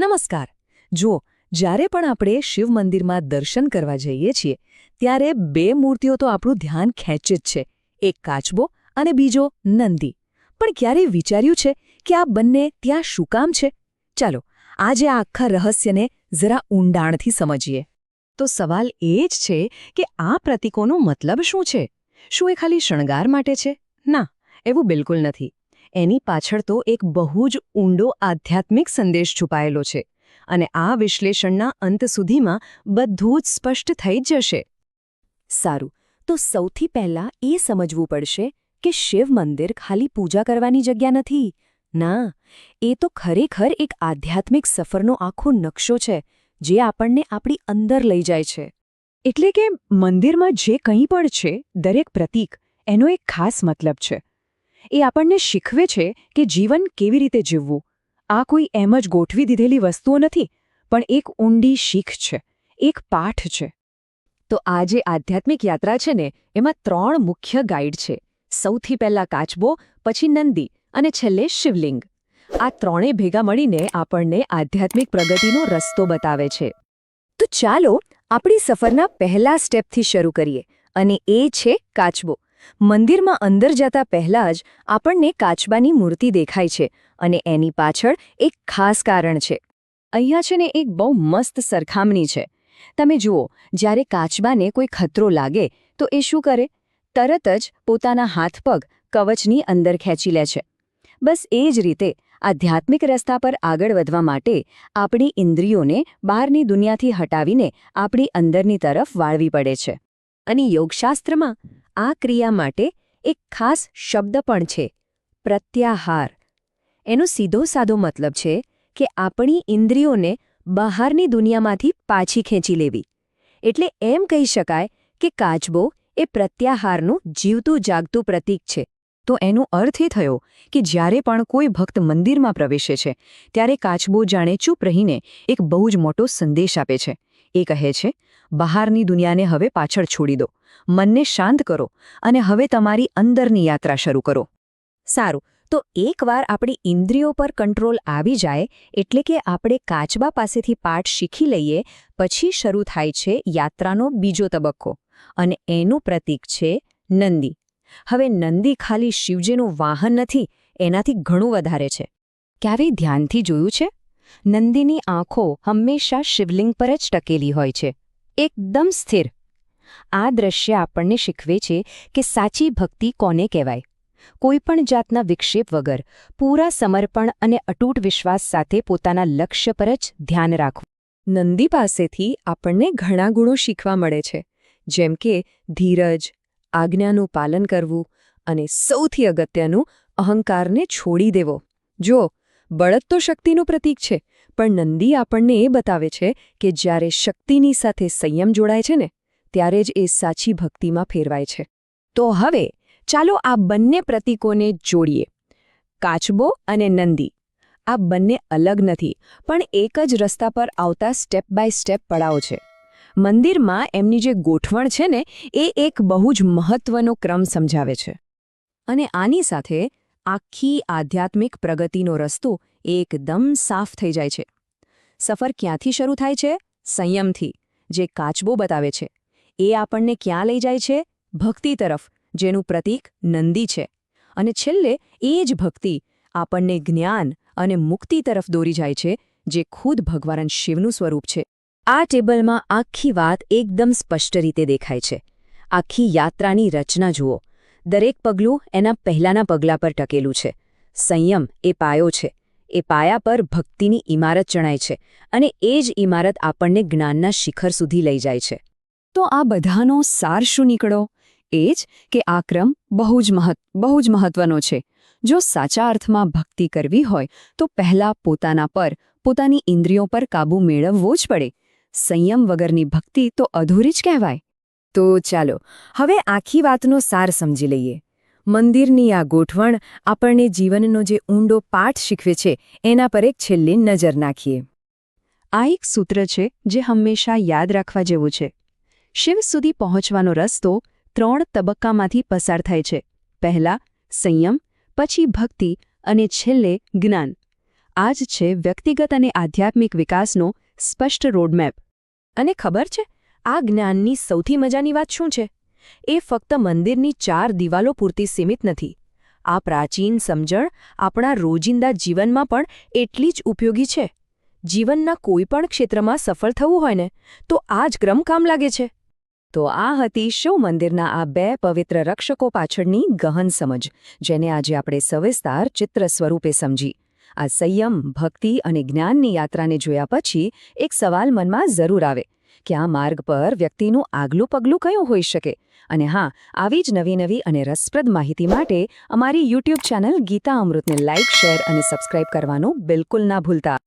નમસ્કાર. જુઓ જ્યારે પણ આપણે શિવ મંદિરમાં દર્શન કરવા જઈએ છીએ, ત્યારે બે મૂર્તિઓ તો આપણું ધ્યાન ખેંચે જ છે, એક કાચબો અને બીજો નંદી. પણ ક્યારેય વિચાર્યું છે કે આ બંને ત્યાં શું કામ છે? ચાલો, આજે આ આખા રહસ્યને જરા ઊંડાણથી સમજીએ. તો સવાલ એ જ છે કે આ પ્રતીકોનો મતલબ શું છે? શું એ ખાલી શણગાર માટે છે? ના, એવું બિલકુલ નથી. એની પાછળ તો એક બહુ જ ઊંડો આધ્યાત્મિક સંદેશ છુપાયેલો છે અને આ વિશ્લેષણના અંત સુધીમાં બધું જ સ્પષ્ટ થઈ જશે. સારું, તો સૌથી પહેલા એ સમજવું પડશે કે શિવ મંદિર ખાલી પૂજા કરવાની જગ્યા નથી. ના, એ તો ખરેખર એક આધ્યાત્મિક સફરનો આખો નકશો છે જે આપણને આપણી અંદર લઈ જાય છે. એટલે કે મંદિરમાં જે કંઈ પણ છે, દરેક પ્રતીક, એનો એક ખાસ મતલબ છે. એ આપણને શીખવે છે કે જીવન કેવી રીતે જીવવું. આ કોઈ એમ જ ગોઠવી દીધેલી વસ્તુઓ નથી, પણ એક ઊંડી શીખ છે, એક પાઠ છે. તો આ જે આધ્યાત્મિક યાત્રા છે ને, એમાં ત્રણ મુખ્ય ગાઈડ છે. સૌથી પહેલા કાચબો, પછી નંદી, અને છેલ્લે શિવલિંગ. આ ત્રણે ભેગા મળીને આપણને આધ્યાત્મિક પ્રગતિનો રસ્તો બતાવે છે. તો ચાલો, આપણી સફરના પહેલા સ્ટેપથી શરૂ કરીએ, અને એ છે કાચબો. મંદિરમાં અંદર જતા પહેલાં જ આપણને કાચબાની મૂર્તિ દેખાય છે અને એની પાછળ એક ખાસ કારણ છે. અહીંયા છે ને એક બહુ મસ્ત સરખામણી છે. તમે જુઓ, જ્યારે કાચબાને કોઈ ખતરો લાગે, તો એ શું કરે? તરત જ પોતાના હાથ પગ કવચની અંદર ખેંચી લે છે. બસ એ જ રીતે આધ્યાત્મિક રસ્તા પર આગળ વધવા માટે આપણી ઇન્દ્રિયોને બહારની દુનિયાથી હટાવીને આપણી અંદરની તરફ વાળવી પડે છે. અને યોગશાસ્ત્રમાં આ ક્રિયા માટે એક ખાસ શબ્દ પણ છે, પ્રત્યાહાર. એનો સીધો સાધો મતલબ છે કે આપણી ઇન્દ્રિયોને બહારની દુનિયામાંથી પાછી ખેંચી લેવી. એટલે એમ કહી શકાય કે કાચબો એ પ્રત્યાહારનું જીવતું જાગતું પ્રતીક છે. તો એનો અર્થ એ થયો કે જ્યારે પણ કોઈ ભક્ત મંદિરમાં પ્રવેશે છે, ત્યારે કાચબો જાણે ચૂપ રહીને એક બહુ જ મોટો સંદેશ આપે છે. એ કહે છે બહારની દુનિયાને હવે પાછળ છોડી દો. મનને શાંત કરો અને હવે તમારી અંદરની યાત્રા શરૂ કરો. સારું, તો એકવાર આપણી ઇન્દ્રિયો પર કંટ્રોલ આવી જાય, એટલે કે આપણે કાચબા પાસેથી પાઠ શીખી લઈએ, પછી શરૂ થાય છે યાત્રાનો બીજો તબક્કો. અને એનું પ્રતીક છે નંદી. હવે નંદી ખાલી શિવજીનું વાહન નથી, એનાથી ઘણું વધારે છે. ક્યારેય ધ્યાનથી જોયું છે? નંદીની આંખો હંમેશા શિવલિંગ પર જ ટકેલી હોય છે. એકદમ સ્થિર. આ દ્રશ્ય આપણને શીખવે છે કે સાચી ભક્તિ કોને કહેવાય. કોઈપણ જાતના વિક્ષેપ વગર પૂરા સમર્પણ અને અટૂટ વિશ્વાસ સાથે પોતાના લક્ષ્ય પર જ ધ્યાન રાખવું. નંદી પાસેથી આપણને ઘણા ગુણો શીખવા મળે છે, જેમ કે ધીરજ, આજ્ઞાનું પાલન કરવું અને સૌથી અગત્યનું અહંકારને છોડી દેવો. જો બળદ તો શક્તિનું પ્રતીક છે પણ નંદી આપણને એ બતાવે છે કે જ્યારે શક્તિની સાથે સંયમ જોડાય છે ને, ત્યારે જ એ સાચી ભક્તિમાં ફેરવાય છે. તો હવે, ચાલો આ બંને પ્રતીકોને જોડીએ. કાચબો અને નંદી. આ બંને અલગ નથી, પણ એક જ રસ્તા પર આવતા સ્ટેપ બાય સ્ટેપ પડાવો છે. મંદિરમાં એમની જે ગોઠવણ છે ને, એ એક બહુ જ મહત્વનો ક્રમ સમજાવે છે. અને આની સાથે આખી આધ્યાત્મિક પ્રગતિનો રસ્તો એકદમ સાફ થઈ જાય છે. સફર ક્યાંથી શરૂ થાય છે? સંયમથી, જે કાચબો બતાવે છે. એ આપણને ક્યાં લઈ જાય છે? ભક્તિ તરફ, જેનું પ્રતીક નંદી છે. અને છેલ્લે એ જ ભક્તિ આપણને જ્ઞાન અને મુક્તિ તરફ દોરી જાય છે, જે ખુદ ભગવાન શિવનું સ્વરૂપ છે. આ ટેબલમાં આખી વાત એકદમ સ્પષ્ટ રીતે દેખાય છે. આખી યાત્રાની રચના જુઓ. દરેક પગલું એના પહેલાના પગલા પર ટકેલું છે. સંયમ એ પાયો છે. એ પાયા પર ભક્તિની ઇમારત ચણાય છે અને એ જ ઇમારત આપણને જ્ઞાનના શિખર સુધી લઈ જાય છે. તો આ બધાનો સાર શું નીકળો? એ જ કે આ ક્રમ બહુ જ મહત્ બહુ જ મહત્વનો છે. જો સાચા અર્થમાં ભક્તિ કરવી હોય, તો પહેલાં પોતાના પર, પોતાની ઇન્દ્રિયો પર કાબૂ મેળવવો જ પડે. સંયમ વગરની ભક્તિ તો અધૂરી જ કહેવાય. તો ચાલો, હવે આખી વાતનો સાર સમજી લઈએ. મંદિરની આ ગોઠવણ આપણને જીવનનો જે ઊંડો પાઠ શીખવે છે, એના પર એક છેલ્લી નજર નાખીએ. આ એક સૂત્ર છે, જે હંમેશા યાદ રાખવા જેવું છે. શિવ સુધી પહોંચવાનો રસ્તો ત્રણ તબક્કામાંથી પસાર થાય છે. પહેલા, સંયમ, પછી ભક્તિ અને છેલ્લે જ્ઞાન. આ છે વ્યક્તિગત અને આધ્યાત્મિક વિકાસનો સ્પષ્ટ રોડમેપ અને ખબર છે? આ જ્ઞાનની સૌથી મજાની વાત શું છે? એ ફક્ત મંદિરની ચાર દિવાલો પૂરતી સીમિત નથી. આ પ્રાચીન સમજણ આપણા રોજિંદા જીવનમાં પણ એટલી જ ઉપયોગી છે. જીવનના કોઈપણ ક્ષેત્રમાં સફળ થવું હોય ને, તો આ જ ક્રમ કામ લાગે છે. તો આ હતી શિવ મંદિરના આ બે પવિત્ર રક્ષકો પાછળની ગહન સમજ, જેને આજે આપણે સવિસ્તાર ચિત્ર સ્વરૂપે સમજી. આ સંયમ, ભક્તિ અને જ્ઞાનની યાત્રાને જોયા પછી એક સવાલ મનમાં જરૂર આવે. કે આ માર્ગ પર વ્યક્તિનું આગલું પગલું કયું હોઈ શકે? અને હા, આવી જ નવી નવી અને રસપ્રદ માહિતી માટે અમારી યુટ્યુબ ચેનલ ગીતા અમૃતને લાઇક શેર અને સબસ્ક્રાઇબ કરવાનું બિલકુલ ના ભૂલતા.